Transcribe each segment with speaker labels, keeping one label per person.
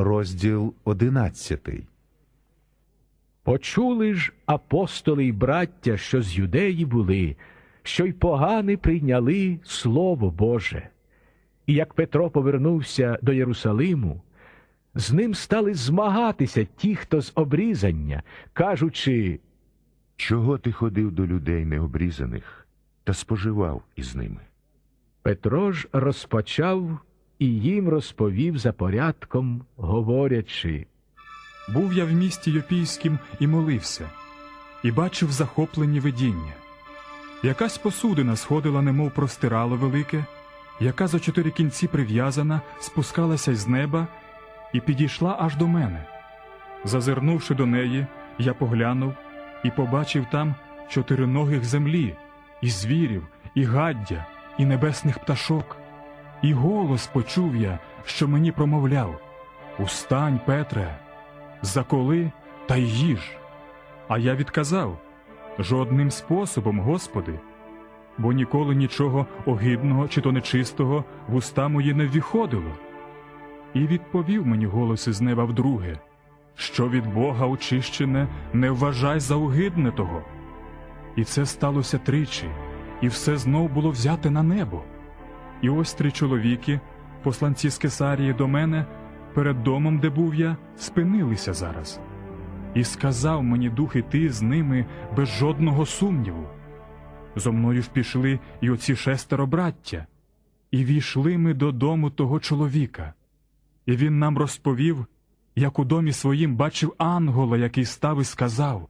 Speaker 1: Розділ одинадцятий.
Speaker 2: Почули ж апостоли й браття, що з юдеї були, що й погани прийняли Слово Боже. І як Петро повернувся до Єрусалиму, з ним стали змагатися ті, хто з обрізання, кажучи,
Speaker 3: Чого ти ходив до людей необрізаних та споживав із ними?
Speaker 2: Петро ж розпочав і їм розповів за порядком, говорячи.
Speaker 4: Був я в місті Йопійськім і молився, і бачив захоплені видіння. Якась посудина сходила, немов простирало велике, яка за чотири кінці прив'язана, спускалася з неба і підійшла аж до мене. Зазирнувши до неї, я поглянув і побачив там чотириногих землі, і звірів, і гаддя, і небесних пташок. І голос почув я, що мені промовляв Устань, Петре, заколи та й їж. А я відказав жодним способом, Господи, бо ніколи нічого огидного чи то нечистого в уста мої не ввіходило. І відповів мені голос із неба вдруге, що від Бога очищене не вважай за огидне того. І це сталося тричі, і все знов було взяте на небо. І ось три чоловіки, посланці з Кесарії до мене, перед домом, де був я, спинилися зараз. І сказав мені дух іти з ними без жодного сумніву. Зо мною ж пішли і оці шестеро браття, і війшли ми додому того чоловіка. І він нам розповів, як у домі своїм бачив ангола, який став і сказав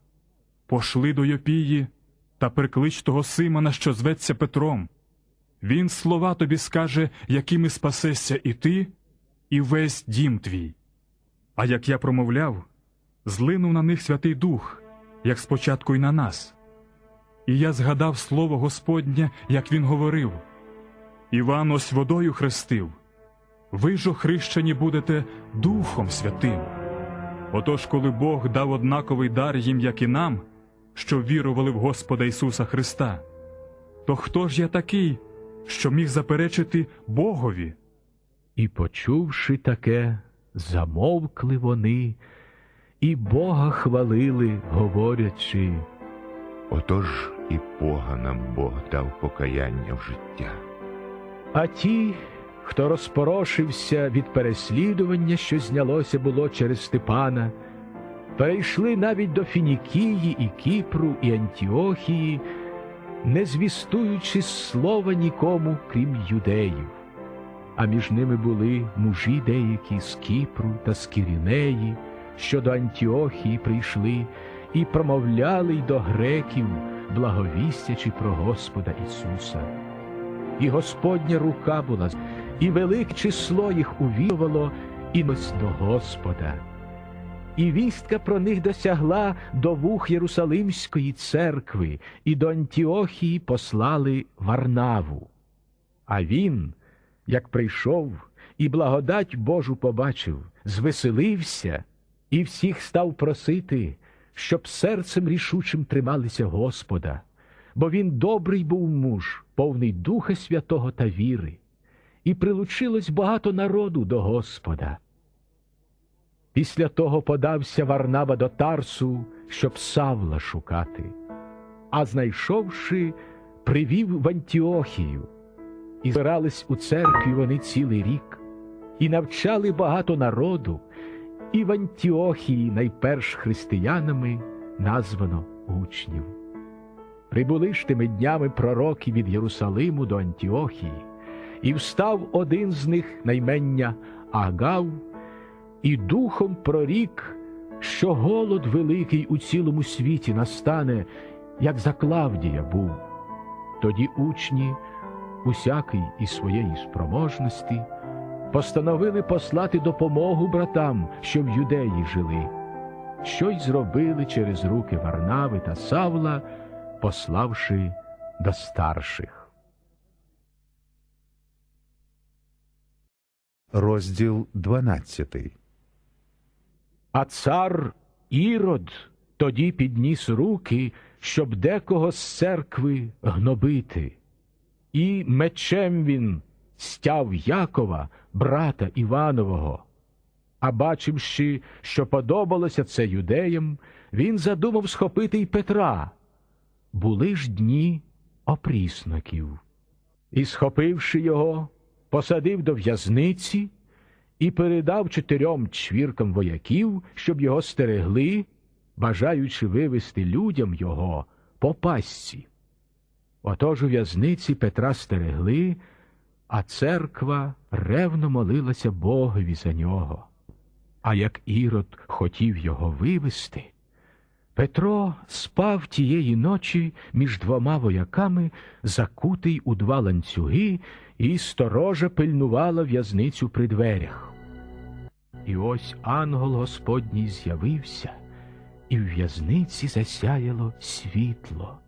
Speaker 4: Пошли до Йопії та приклич того Симона, що зветься Петром. Він слова тобі скаже, якими спасешся і ти, і весь дім твій. А як я промовляв, злинув на них Святий Дух, як спочатку й на нас. І я згадав слово Господнє, як він говорив Іван ось водою хрестив, ви ж охрещені будете Духом Святим. Отож, коли Бог дав однаковий дар їм, як і нам, що вірували в Господа Ісуса Христа, то хто ж я такий, що міг заперечити Богові?
Speaker 2: І, почувши таке, замовкли вони, і Бога хвалили, говорячи.
Speaker 3: Отож і поганам Бог дав покаяння в життя.
Speaker 2: А ті, хто розпорошився від переслідування, що знялося було через Степана, перейшли навіть до Фінікії і Кіпру і Антіохії, не звістуючи слова нікому, крім юдеїв. А між ними були мужі деякі з Кіпру та з Кірінеї, що до Антіохії прийшли і промовляли й до греків, благовістячи про Господа Ісуса. І Господня рука була, і велике число їх увірувало і нось до Господа. І вістка про них досягла до вух Єрусалимської церкви, і до Антіохії послали Варнаву. А він, як прийшов і благодать Божу побачив, звеселився і всіх став просити, щоб серцем рішучим трималися Господа, бо він добрий був муж, повний Духа Святого та віри, і прилучилось багато народу до Господа. Після того подався Варнава до Тарсу, щоб Савла шукати, а знайшовши, привів в Антіохію, і збирались у церкві вони цілий рік, і навчали багато народу, і в Антіохії найперш християнами названо учнів. Прибули ж тими днями пророки від Єрусалиму до Антіохії, і встав один з них наймення Агав, і духом прорік, що голод великий у цілому світі настане, як за Клавдія був. Тоді учні, усякий із своєї спроможності, постановили послати допомогу братам, що в юдеї жили, що й зробили через руки Варнави та Савла, пославши до старших.
Speaker 1: Розділ дванадцятий.
Speaker 2: А цар Ірод тоді підніс руки, щоб декого з церкви гнобити. І мечем він стяв Якова, брата Іванового. А бачивши, що подобалося це юдеям, він задумав схопити й Петра. Були ж дні опрісноків. І, схопивши його, посадив до в'язниці і передав чотирьом чвіркам вояків, щоб його стерегли, бажаючи вивести людям його по пастці. Отож у в'язниці Петра стерегли, а церква ревно молилася Богові за нього. А як Ірод хотів його вивести, Петро спав тієї ночі між двома вояками, закутий у два ланцюги, і сторожа пильнувала в'язницю при дверях. І ось ангел Господній з'явився, і в в'язниці засяяло світло.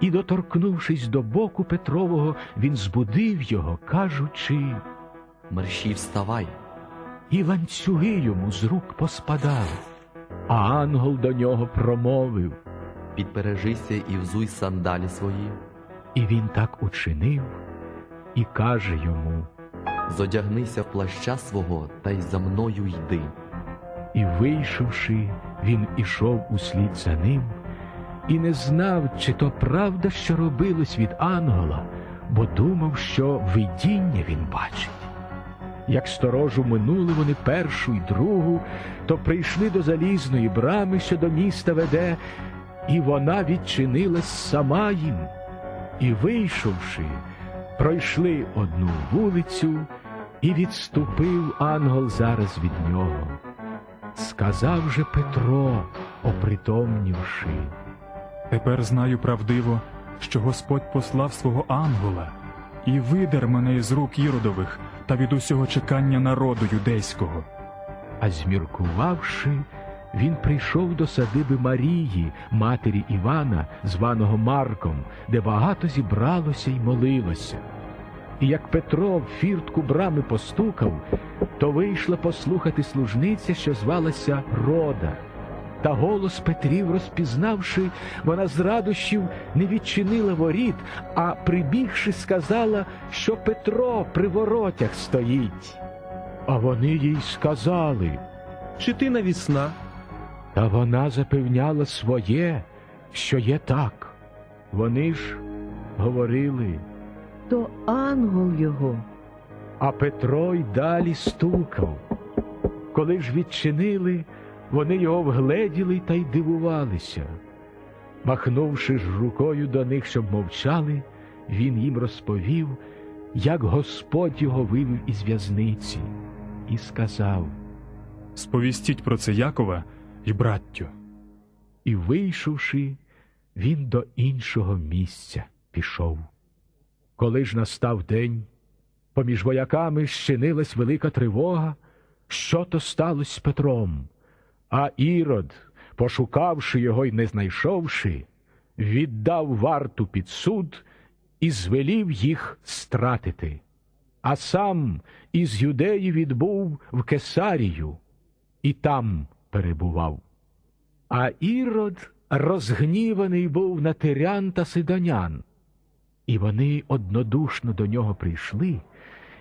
Speaker 2: І, доторкнувшись до боку Петрового, він збудив його, кажучи,
Speaker 5: Мерщій вставай.
Speaker 2: і ланцюги йому з рук поспадали. А ангел до нього промовив,
Speaker 5: Підпережися і взуй сандалі свої.
Speaker 2: і він так учинив, і каже йому,
Speaker 5: Зодягнися в плаща свого та й за мною йди.
Speaker 2: і вийшовши, він ішов услід за ним, і не знав, чи то правда, що робилось від ангела, бо думав, що видіння він бачить. Як сторожу минули вони першу й другу, то прийшли до залізної брами, що до міста веде, і вона відчинилась сама їм. І, вийшовши, пройшли одну вулицю, і відступив ангел зараз від нього. Сказав же Петро, опритомнівши,
Speaker 4: Тепер знаю правдиво, що Господь послав свого ангела і видер мене із рук Іродових та від усього чекання народу юдейського.
Speaker 2: а зміркувавши, він прийшов до садиби Марії, матері Івана, званого Марком, де багато зібралося й молилося. І як Петро в фіртку брами постукав, то вийшла послухати служниця, що звалася Рода. Та голос Петрів, розпізнавши, вона з радощів не відчинила воріт, а прибігши, сказала, що Петро при воротях стоїть. А вони їй сказали,
Speaker 6: Чи ти навісна?
Speaker 2: та вона запевняла своє, що є так. Вони ж говорили,
Speaker 7: то ангел його.
Speaker 2: а Петро й далі стукав. Коли ж відчинили, вони його вгледіли та й дивувалися. Махнувши ж рукою до них, щоб мовчали, він їм розповів, як Господь його вивів із в'язниці, і сказав.
Speaker 4: Сповістіть про це Якова і браттю.
Speaker 2: І, вийшовши, він до іншого місця пішов. Коли ж настав день, поміж вояками щинилась велика тривога, що то сталося з Петром. А Ірод, пошукавши його й не знайшовши, віддав варту під суд і звелів їх стратити. А сам із юдеї відбув в Кесарію і там перебував. А Ірод розгніваний був на тирян та сидонян. І вони однодушно до нього прийшли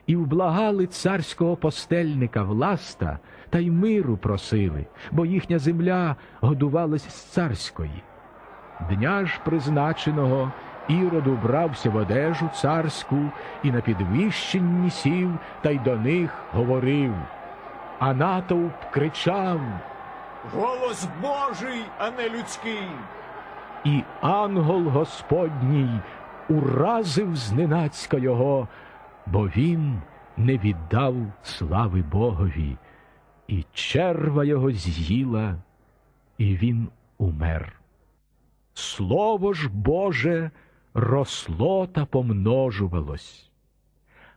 Speaker 2: і вблагали царського постельника власта та й миру просили, бо їхня земля годувалась з царської. Дня ж призначеного Ірод убрався в одежу царську і на підвищенні сів та й до них говорив. А натовп кричав.
Speaker 6: Голос Божий, а не людський.
Speaker 2: І ангел Господній уразив зненацька його, бо він не віддав слави Богові, і черва його з'їла, і він умер. Слово ж Боже росло та помножувалось.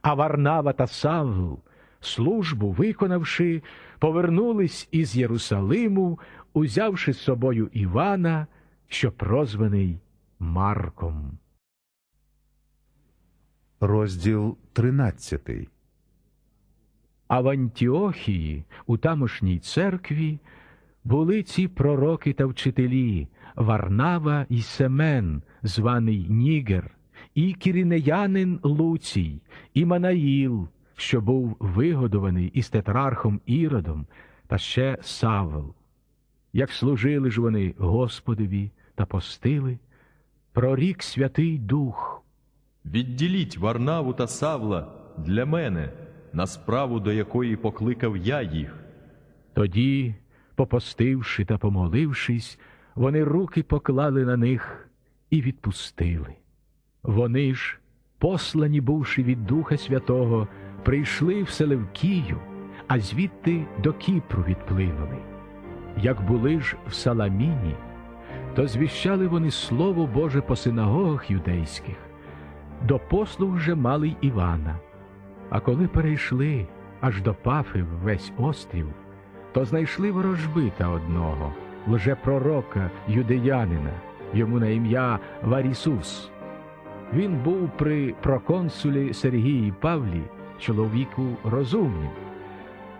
Speaker 2: А Варнава та Савл, службу виконавши, повернулись із Єрусалиму, узявши з собою Івана, що прозваний Марком.
Speaker 1: Розділ 13.
Speaker 2: А в Антіохії, у тамошній церкві, були ці пророки та вчителі Варнава і Семен, званий Нігер, і кірінеянин Луцій, і Манаїл, що був вигодований із тетрархом Іродом та ще Савл. Як служили ж вони Господові та постили, прорік Святий Дух.
Speaker 8: Відділіть Варнаву та Савла для мене на справу, до якої покликав я їх.
Speaker 2: Тоді, попостивши та помолившись, вони руки поклали на них і відпустили. Вони ж, послані бувши від Духа Святого, прийшли в Селевкію, а звідти до Кіпру відплинули. Як були ж в Саламіні, то звіщали вони Слово Боже по синагогах юдейських. До послуг же мали й Івана. А коли перейшли аж до Пафи весь острів, то знайшли ворожбита одного, лжепророка юдеянина, йому на ім'я Варісус. Він був при проконсулі Сергії Павлі, чоловіку розумнім.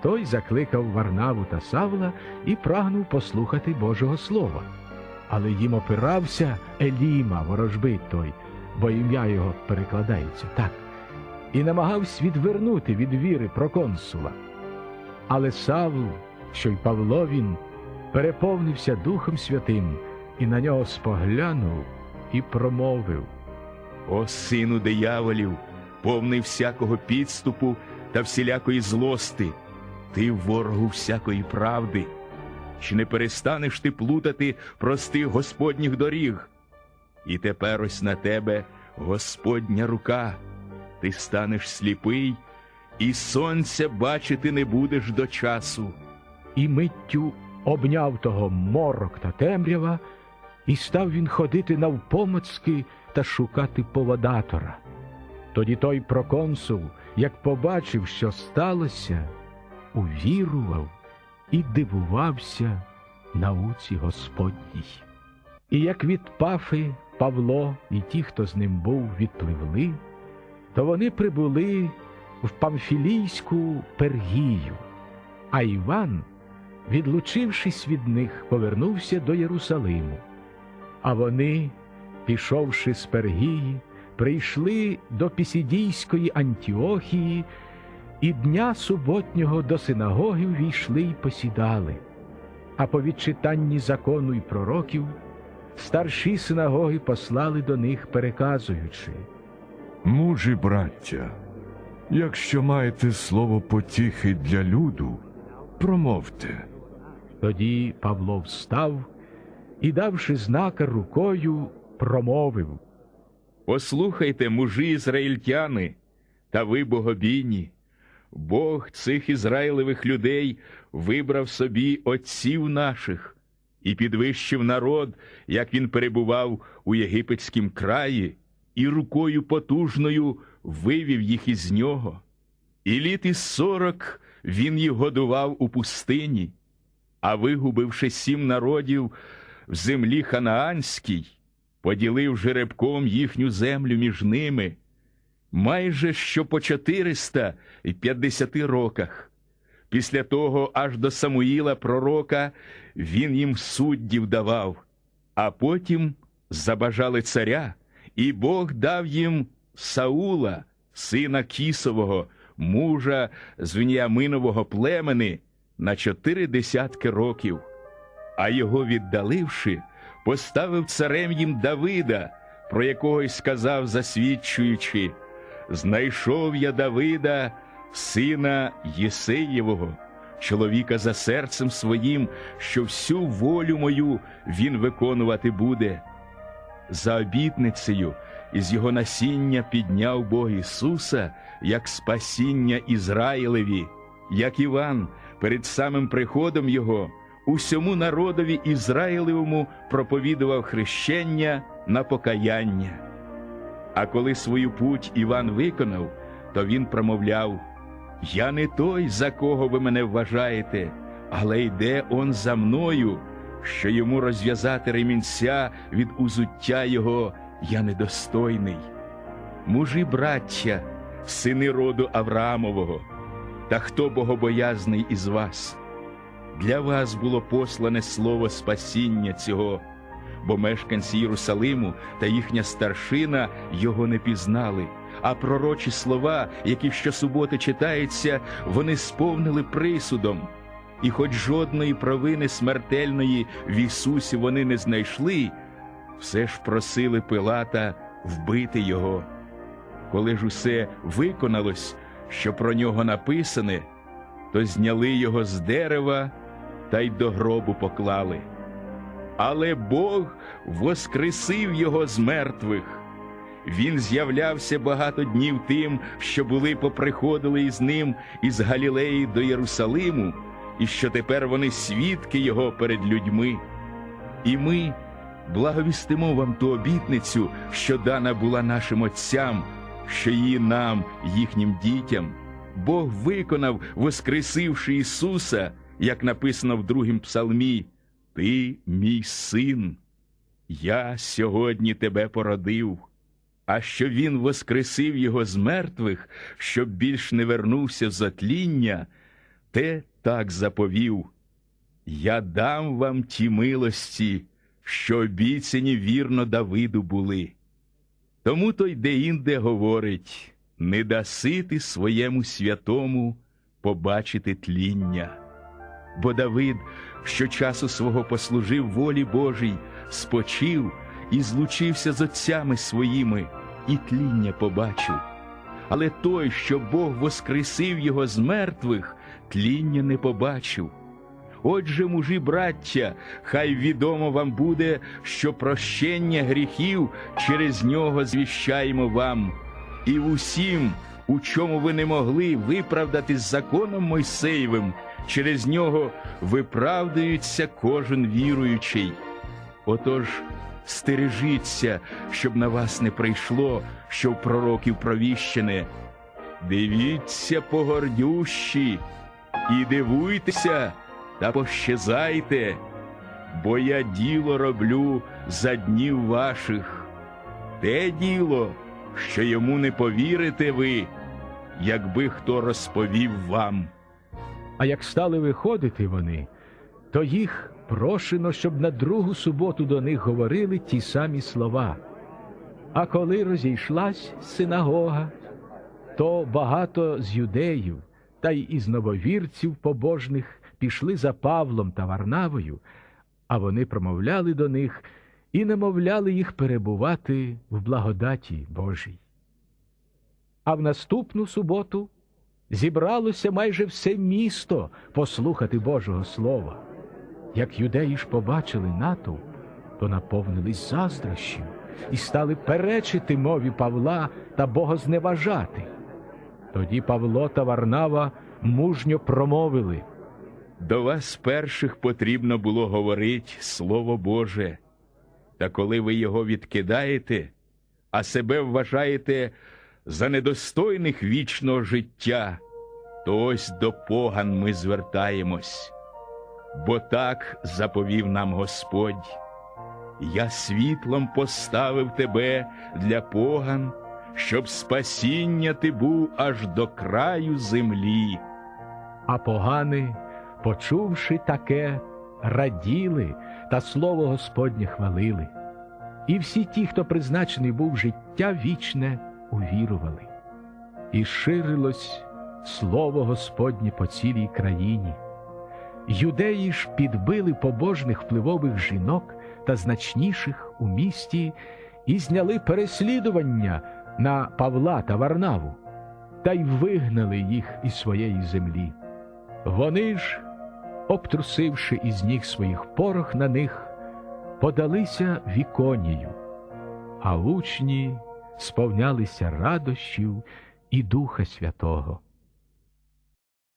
Speaker 2: Той закликав Варнаву та Савла і прагнув послухати Божого Слова. Але їм опирався Еліма, ворожбит той, бо ім'я його перекладається так, і намагався відвернути від віри проконсула. Але Савл, що й Павло він, переповнився Духом Святим і на нього споглянув і промовив.
Speaker 9: О сину дияволів, повний всякого підступу та всілякої злости, ти ворогу всякої правди. Чи не перестанеш ти плутати простих Господніх доріг? І тепер ось на тебе Господня рука, ти станеш сліпий, і сонця бачити не будеш до часу.
Speaker 2: і миттю обняв того морок та темрява, і став він ходити навпомацьки та шукати поводатора. Тоді той проконсул, як побачив, що сталося, увірував і дивувався науці Господній. І як від Пафи Павло і ті, хто з ним був, відпливли, то вони прибули в Памфілійську Пергію, а Іван, відлучившись від них, повернувся до Єрусалиму. А вони, пішовши з Пергії, прийшли до Пісідійської Антіохії і дня суботнього до синагоги ввійшли й посідали. А по відчитанні закону й пророків старші синагоги послали до них, переказуючи.
Speaker 10: Мужі, браття, якщо маєте слово потіхи для люду, промовте.
Speaker 2: Тоді Павло встав і, давши знака рукою, промовив.
Speaker 9: Послухайте, мужі ізраїльтяни, та ви богобійні. Бог цих ізраїлевих людей вибрав собі отців наших і підвищив народ, як він перебував у єгипетськім краї, і рукою потужною вивів їх із нього. І літ із сорок він їх годував у пустині, а вигубивши сім народів в землі ханаанській, поділив жеребком їхню землю між ними, майже що по 450 роках. Після того аж до Самуїла пророка він їм суддів давав, а потім забажали царя, і Бог дав їм Саула, сина Кісового, мужа з Веніаминового племени, на чотири десятки років. А його віддаливши, поставив царем їм Давида, про якого й сказав, засвідчуючи: Знайшов я Давида, сина Єсеєвого, чоловіка за серцем своїм, що всю волю мою він виконувати буде. За обітницею із його насіння підняв Бог Ісуса як спасіння Ізраїлеві, як Іван перед самим приходом Його усьому народові Ізраїлевому проповідував хрещення на покаяння. А коли свою путь Іван виконав, то він промовляв: Я не той, за кого ви мене вважаєте, але йде он за мною, що йому розв'язати ремінця від узуття його я недостойний. Мужі, браття, сини роду Авраамового, та хто богобоязний із вас? Для вас було послане слово спасіння цього, бо мешканці Єрусалиму та їхня старшина його не пізнали, а пророчі слова, які щосуботи читаються, вони сповнили присудом. І хоч жодної провини смертельної в Ісусі вони не знайшли, все ж просили Пилата вбити його. Коли ж усе виконалось, що про нього написане, то зняли його з дерева та й до гробу поклали. Але Бог воскресив його з мертвих. Він з'являвся багато днів тим, що були поприходили із ним із Галілеї до Єрусалиму, і що тепер вони свідки його перед людьми. І ми благовістимо вам ту обітницю, що дана була нашим отцям, що її нам, їхнім дітям. Бог виконав, воскресивши Ісуса, як написано в другім псалмі, Ти мій син, я сьогодні тебе породив. А що він воскресив його з мертвих, щоб більш не вернувся в затління, те так заповів. Я дам вам ті милості, що обіцяні вірно Давиду були. Тому то й де-інде говорить не даси ти своєму святому побачити тління. Бо Давид, що часу свого послужив волі Божій, спочив і злучився з отцями своїми, і тління побачив. Але той, що Бог воскресив його з мертвих, тління не побачив. Отже, мужі, браття, хай відомо вам буде, що прощення гріхів через нього звіщаємо вам, і усім, у чому ви не могли виправдатись законом Мойсеєвим, через нього виправдується кожен віруючий. Отож, стережіться, щоб на вас не прийшло, що в пророків провіщене. Дивіться погордющі і дивуйтеся та пощезайте, бо я діло роблю за днів ваших. Те діло, що йому не повірите ви, якби хто розповів вам.
Speaker 2: А як стали виходити вони, то їх прошено, щоб на другу суботу до них говорили ті самі слова. А коли розійшлась синагога, то багато з юдеїв та й із нововірців побожних пішли за Павлом та Варнавою, а вони промовляли до них і намовляли їх перебувати в благодаті Божій. А в наступну суботу зібралося майже все місто послухати Божого Слова. Як юдеї ж побачили натовп, то наповнились заздрощів і стали перечити мові Павла та богозневажати. Тоді Павло та Варнава мужньо промовили.
Speaker 9: До вас перших потрібно було говорить Слово Боже. Та коли ви його відкидаєте, а себе вважаєте за недостойних вічного життя, то ось до поган ми звертаємось. Бо так заповів нам Господь. Я світлом поставив тебе для поган, щоб спасіння ти був аж до краю землі.
Speaker 2: А погани, почувши таке, раділи та слово Господнє хвалили. І всі ті, хто призначений був життя вічне, увірували. І ширилось слово Господнє по цілій країні. Юдеї ж підбили побожних впливових жінок та значніших у місті і зняли переслідування на Павла та Варнаву, та й вигнали їх із своєї землі. Вони ж, обтрусивши із ніг своїх порох на них, подалися в Іконію, а учні сповнялися радощів і Духа Святого.